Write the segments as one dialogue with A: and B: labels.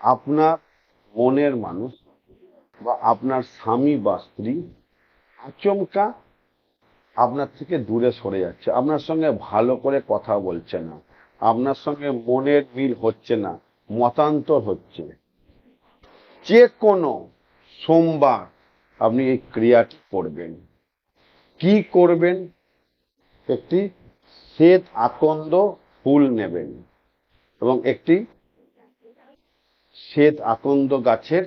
A: আপনার মনের মানুষ বা আপনার স্বামী বা স্ত্রী আচমকা আপনার থেকে দূরে সরে যাচ্ছে। আপনার সঙ্গে ভালো করে কথা বলছে না। আপনার সঙ্গে মনের মিল হচ্ছে না, মতান্তর হচ্ছে। যে কোনো সোমবার আপনি এই ক্রিয়াটি করবেন। কি করবেন? একটি শ্বেত আকন্দ ফুল নেবেন এবং একটি শ্বেত আকন্দ গাছের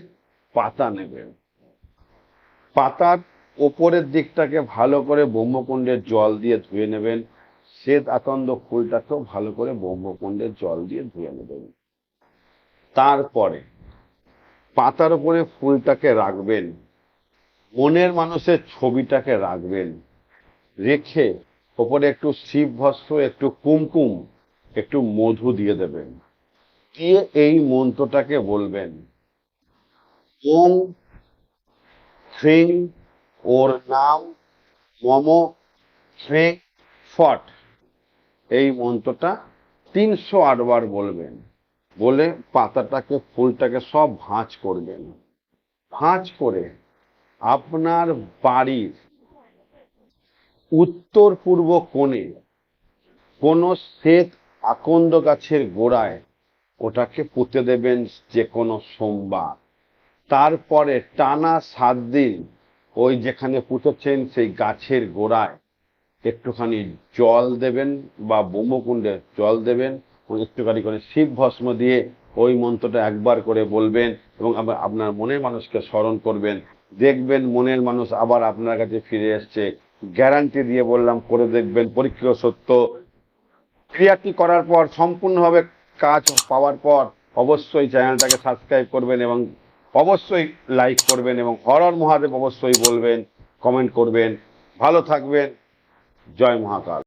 A: পাতা নেবেন পাতার ওপরের দিকটাকে ভালো করে ব্রহ্মকুণ্ডের জল দিয়ে ধুয়ে নেবেন। শ্বেত আকন্দ ফুলটাকেও ভালো করে ব্রহ্মকুণ্ডের জল দিয়ে ধুয়ে নেবেন। তারপরে পাতার উপরে ফুলটাকে রাখবেন। মনের মানুষের ছবিটাকে রাখবেন। রেখে ওপরে একটু শিব ভস্ম একটু কুমকুম, একটু মধু দিয়ে দেবেন। দিয়ে এই মন্ত্রটাকে বলবেন? ওম হ্রিং ওর নাম মম হ্রিং ফট। এই মন্ত্রটা তিনশো আটবার বলবেন। বলে পাতাটাকে, ফুলটাকে সব ভাঁজ করবেন। ভাঁজ করে আপনার বাড়ির উত্তর পূর্ব কোণে কোনো শ্বেত আকন্দ গাছের গোড়ায় ওটাকে পুঁতে দেবেন যে কোনো সোমবার। তারপরে টানা সাত দিন ওই যেখানে পুঁতেছেন সেই গাছের গোড়ায় একটুখানি জল দেবেন বা ব্রহ্মকুণ্ডে জল দেবেন একটুখানি করে শিব ভস্ম দিয়ে ওই মন্ত্রটা একবার করে বলবেন এবং আপনার মনের মানুষকে স্মরণ করবেন। দেখবেন মনের মানুষ আবার আপনার কাছে ফিরে এসছে। গ্যারান্টি দিয়ে বললাম, করে দেখবেন, পরীক্ষিত সত্য। ক্রিয়াটি করার পর সম্পূর্ণভাবে কাজ পাওয়ার পর অবশ্যই চ্যানেলটাকে সাবস্ক্রাইব করবেন এবং অবশ্যই লাইক করবেন এবং হরর মহাদেব অবশ্যই বলবেন, কমেন্ট করবেন। ভালো থাকবেন। জয় মহাকাল।